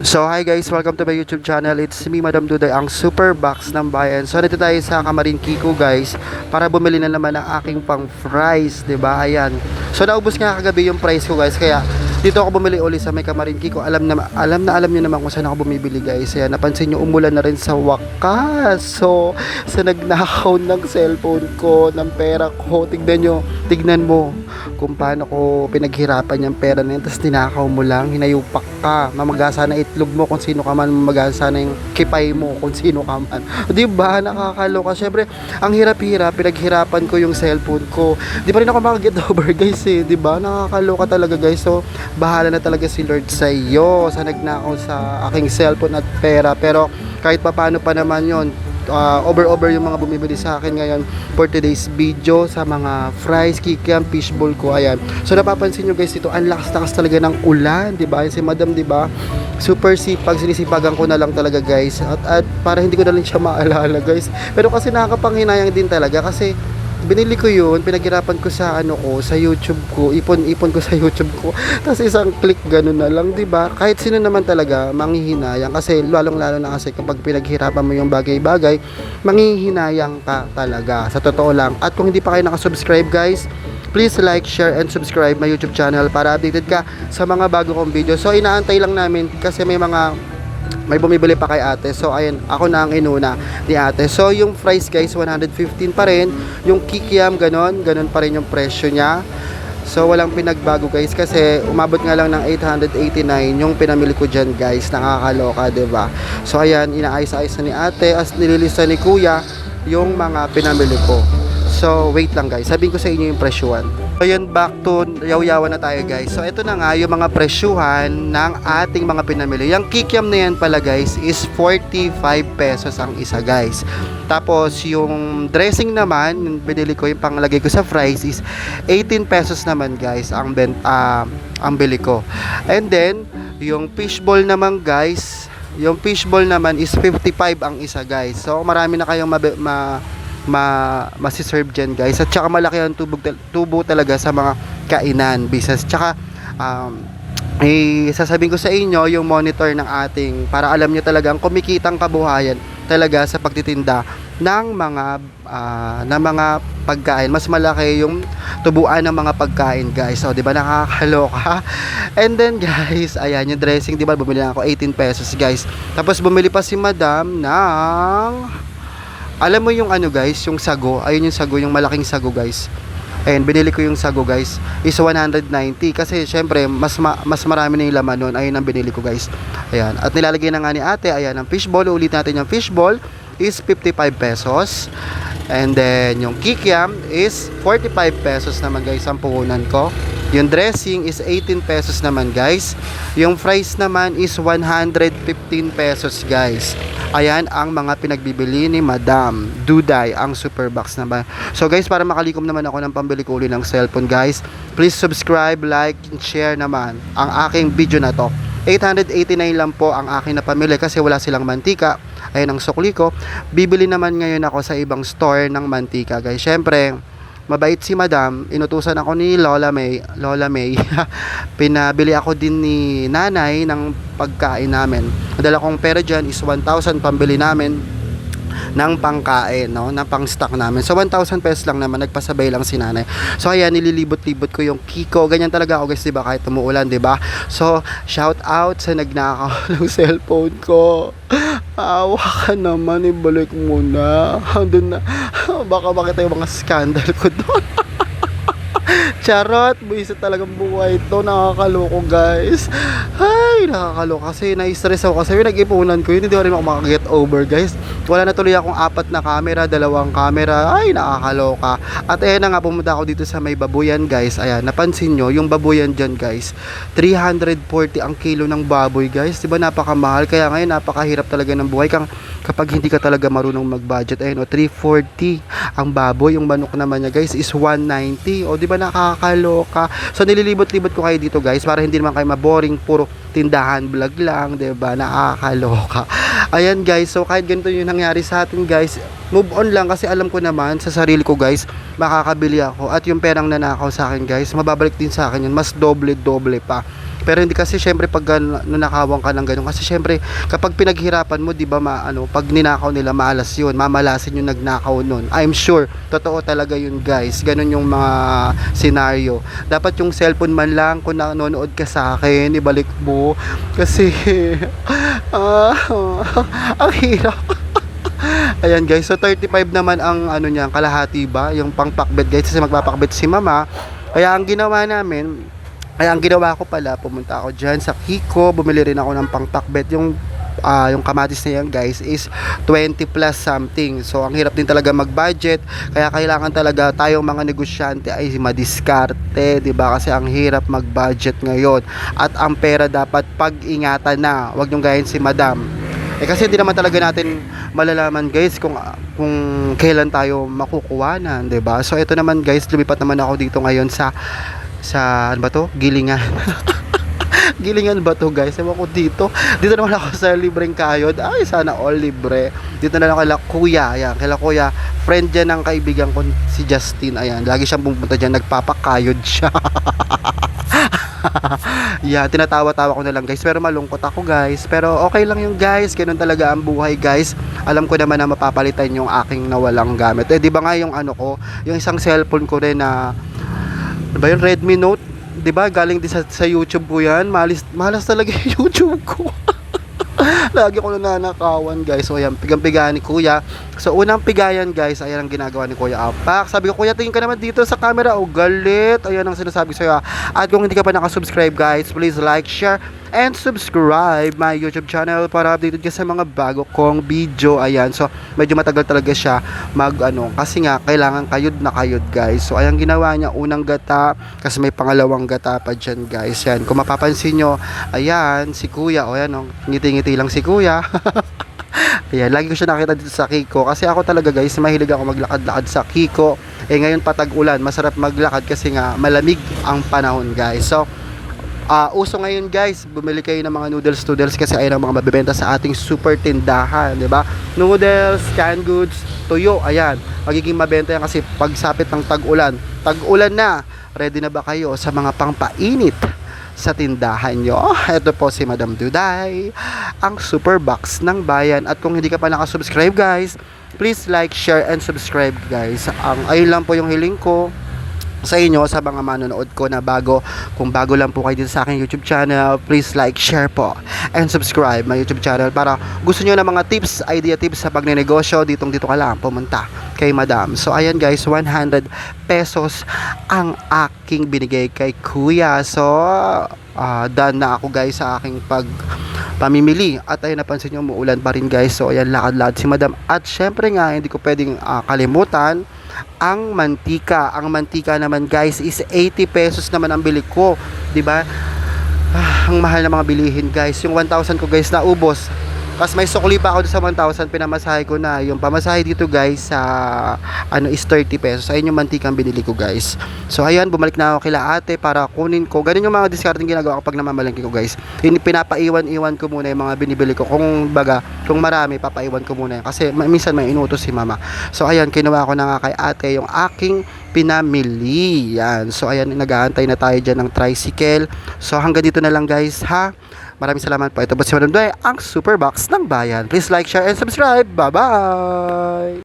So hi guys, welcome to my YouTube channel. It's me, Madam Duday, ang super box ng bayan. So nandito tayo sa Kamarin Kiko guys para bumili na naman ng aking pang fries, 'di ba? Ayan. So naubos nga kagabi yung price ko guys, kaya dito ako bumili uli sa may Kamarin Kiko. Alam na alam na alam niyo naman kung saan ako bumibili guys. Ayan, napansin niyo umulan na rin sa wakas. So sa nagnakaw ng cellphone ko, ng pera ko, tignan nyo, tignan mo kung paano ko pinaghirapan yung pera na yun. Tapos tinakaw mo lang, hinayupak ka. Mamagasa na itlog mo kung sino ka man mamagasa na yung kipay mo kung sino ka man. Di ba? Nakakaloka. Syempre ang hirap-hirap pinaghirapan ko yung cellphone ko. Di pa rin ako makaget over guys eh. Di ba? Nakakaloka talaga guys. So bahala na talaga si Lord sa iyo sa nagnakaw sa aking cellphone at pera pero kahit pa paano pa naman yon uh, over-over yung mga bumibili sa akin ngayon for today's video sa mga fries, kikiam, fishbowl ko. Ayan. So napapansin nyo guys dito, ang lakas-lakas talaga ng ulan, 'di ba? Si Madam, 'di ba? Super sipag, sinisipagan ko na lang talaga guys. At, at para hindi ko na lang siya maalala guys. Pero kasi nakakapanghinayang din talaga kasi binili ko yun, pinaghirapan ko sa ano ko, sa YouTube ko, ipon-ipon ko sa YouTube ko. Tapos isang click ganun na lang, 'di ba? Kahit sino naman talaga manghihinayang kasi lalong-lalo na kasi kapag pinaghirapan mo yung bagay-bagay, manghihinayang ka talaga. Sa totoo lang. At kung hindi pa kayo nakasubscribe, guys, please like, share, and subscribe my YouTube channel para updated ka sa mga bago kong video. So, inaantay lang namin kasi may mga may bumibili pa kay ate. So, ayun, ako na ang inuna ni ate. So, yung price guys, 115 pa rin. Yung kikiam, ganon. Ganon pa rin yung presyo niya. So, walang pinagbago guys kasi umabot nga lang ng 889 yung pinamili ko dyan guys. Nakakaloka, ba So, ayan, inaayos-ayos na ni ate as nililista ni kuya yung mga pinamili ko. So, wait lang guys. Sabihin ko sa inyo yung presyuhan. So, yun, back to yaw-yawan na tayo guys. So, ito na nga yung mga presyuhan ng ating mga pinamili. Yung kikiam na yan pala guys is 45 pesos ang isa guys. Tapos, yung dressing naman, yung binili ko, yung panglagay ko sa fries is 18 pesos naman guys ang, ben, ah, ang bili ko. And then, yung fishball naman guys, yung fishball naman is 55 ang isa guys. So, marami na kayong mabe- ma ma masiserve dyan guys. At saka malaki ang tubo, tubo talaga sa mga kainan business tsaka um, eh, sasabihin ko sa inyo yung monitor ng ating para alam nyo talagang kumikitang kabuhayan talaga sa pagtitinda ng mga ah, ng mga pagkain. Mas malaki yung tubuan ng mga pagkain guys. So di ba? Nakakaloka. And then guys ayan yung dressing di ba? Bumili na ako 18 pesos guys. Tapos bumili pa si madam ng alam mo yung ano guys, yung sago, ayun yung sago, yung malaking sago guys. Ayun, binili ko yung sago guys, is 190 kasi syempre mas ma- mas marami na yung laman nun. Ayun ang binili ko guys. Ayan, at nilalagay na nga ni ate, ayan ang fishball, ulit natin yung fishball is 55 pesos. And then yung kikiam is 45 pesos naman guys ang puhunan ko. Yung dressing is 18 pesos naman guys. Yung fries naman is 115 pesos guys. Ayan ang mga pinagbibili ni Madam Duday, ang super box naman. So guys, para makalikom naman ako ng pambili ko ng cellphone guys, please subscribe, like, and share naman ang aking video na to. 889 lang po ang aking napamili kasi wala silang mantika. Ayan ang sukli ko. Bibili naman ngayon ako sa ibang store ng mantika guys. Syempre, mabait si Madam. Inutusan ako ni Lola May. Lola May. Pinabili ako din ni Nanay ng pagkain namin. Ang kong pera dyan is 1,000 pambili namin ng pangkain, no? ng pang-stock namin. So, 1,000 pesos lang naman, nagpasabay lang si nanay. So, ayan, nililibot-libot ko yung Kiko. Ganyan talaga ako guys, diba? Kahit umuulan, diba? So, shout out sa nagnakaw ng cellphone ko. Awa ka naman, ibalik mo na. Doon na, baka makita yung mga scandal ko doon. Charot, buwisit talagang buhay ito. Nakakaloko guys. Ay, nakakaloko. Kasi na-stress ako kasi nag-ipunan ko yun. Hindi ko rin ako makaget over guys. Wala na tuloy akong apat na camera, dalawang camera. Ay, nakakaloka. At ayan na nga, pumunta ako dito sa may babuyan guys. Ayan, napansin nyo, yung babuyan dyan guys. 340 ang kilo ng baboy guys. Diba napakamahal? Kaya ngayon napakahirap talaga ng buhay. Kang, kapag hindi ka talaga marunong mag-budget. Ayun o, 340 ang baboy. Yung manok naman niya guys is 190. O, di ba nakakaloka? So, nililibot-libot ko kayo dito guys para hindi naman kayo maboring. Puro tindahan vlog lang, di ba? Nakakaloka. Ayan guys, so kahit ganito yung nangyari sa atin guys, move on lang kasi alam ko naman sa sarili ko guys, makakabili ako at yung perang nanakaw sa akin guys, mababalik din sa akin yun, mas doble-doble pa. Pero hindi kasi syempre pag gan- nanakawan ka ng ganun kasi syempre kapag pinaghirapan mo, 'di ba, ano, pag ninakaw nila maalas 'yun, mamalasin yung nagnakaw nun. I'm sure totoo talaga 'yun, guys. Ganun yung mga scenario. Dapat yung cellphone man lang kung nanonood ka sa akin, ibalik mo kasi ah, ang hirap. Ayan guys, so 35 naman ang ano niya, kalahati ba, yung pangpakbet guys kasi magpapakbet si mama. Kaya ang ginawa namin, kaya ang ginawa ko pala, pumunta ako dyan sa Kiko, bumili rin ako ng pangpakbet. Yung ah, yung kamatis na yan guys is 20 plus something. So ang hirap din talaga mag-budget. Kaya kailangan talaga tayong mga negosyante ay madiskarte, 'di ba? Kasi ang hirap mag-budget ngayon. At ang pera dapat pag-ingatan na. Huwag niyong gayahin si Madam. Eh kasi hindi naman talaga natin malalaman guys kung kung kailan tayo makukuwanan, 'di ba? So ito naman guys, lumipat naman ako dito ngayon sa sa ano ba to? Gilingan. Gilingan ba to guys? Ewan ko dito. Dito naman ako sa libreng kayod. Ay, sana all libre. Dito na lang kala kuya. Ayan, kala kuya. Friend dyan ng kaibigan ko si Justin. Ayan, lagi siyang pumunta dyan. Nagpapakayod siya. yeah, tinatawa-tawa ko na lang guys. Pero malungkot ako guys. Pero okay lang yung guys. Ganun talaga ang buhay guys. Alam ko naman na mapapalitan yung aking nawalang gamit. Eh, di ba nga yung ano ko, yung isang cellphone ko rin na ano ba Redmi Note 'di ba galing din sa, sa YouTube ko 'yan malis malas talaga yung YouTube ko Lagi ko nananakawan guys. So ayan, pigang-pigahan ni Kuya. So unang pigayan guys, ayan ang ginagawa ni Kuya Apak. Sabi ko, Kuya, tingin ka naman dito sa camera. O galit. Ayan ang sinasabi sa'yo. ah. At kung hindi ka pa nakasubscribe guys, please like, share, and subscribe my YouTube channel para updated ka sa mga bago kong video. Ayan. So medyo matagal talaga siya mag ano. Kasi nga, kailangan kayod na kayod guys. So ayan ginawa niya. Unang gata. Kasi may pangalawang gata pa dyan guys. Yan. Kung mapapansin nyo, ayan, si Kuya. O ayan, oh, ngiti-ngiti lang si Kuya. Ayan, lagi ko siya nakita dito sa Kiko kasi ako talaga guys, mahilig ako maglakad-lakad sa Kiko. Eh ngayon patag ulan, masarap maglakad kasi nga malamig ang panahon guys. So, ah uso ngayon guys, bumili kayo ng mga noodles noodles kasi ayun ang mga mabebenta sa ating super tindahan, 'di ba? Noodles, canned goods, tuyo, ayan. Magiging mabenta yan kasi pagsapit ng tag-ulan. Tag-ulan na. Ready na ba kayo sa mga pangpainit? sa tindahan nyo. Ito po si Madam Duday, ang super box ng bayan. At kung hindi ka pa nakasubscribe guys, please like, share, and subscribe guys. Ang ayun lang po yung hiling ko sa inyo sa mga manonood ko na bago kung bago lang po kayo dito sa aking YouTube channel please like, share po and subscribe my YouTube channel para gusto nyo ng mga tips, idea tips sa pagnenegosyo ditong dito ka lang pumunta kay madam. So ayan guys 100 pesos ang aking binigay kay kuya. So ah, done na ako guys sa aking pag pamimili at ayun napansin nyo umuulan pa rin guys. So ayan lakad-lakad si madam. At syempre nga hindi ko pwedeng ah, kalimutan ang mantika. Ang mantika naman guys is 80 pesos naman ang bili ko, 'di ba? Ah, ang mahal ng mga bilihin guys. Yung 1,000 ko guys naubos. Tapos may sukli pa ako sa 1,000 pinamasahe ko na. Yung pamasahe dito guys sa ano is 30 pesos. Ayun yung mantikang binili ko guys. So ayan, bumalik na ako kila ate para kunin ko. Ganun yung mga discarding ginagawa ko pag namamalengke ko guys. Hin- Pinapaiwan-iwan ko muna yung mga binibili ko. Kung baga, kung marami, papaiwan ko muna yan. Kasi minsan may inutos si mama. So ayan, kinuha ko na nga kay ate yung aking pinamili. Yan. So ayan, nag-aantay na tayo dyan ng tricycle. So hanggang dito na lang guys ha. Maraming salamat po. Ito po si Madam Doy, ang Superbox ng Bayan. Please like, share, and subscribe. Bye-bye!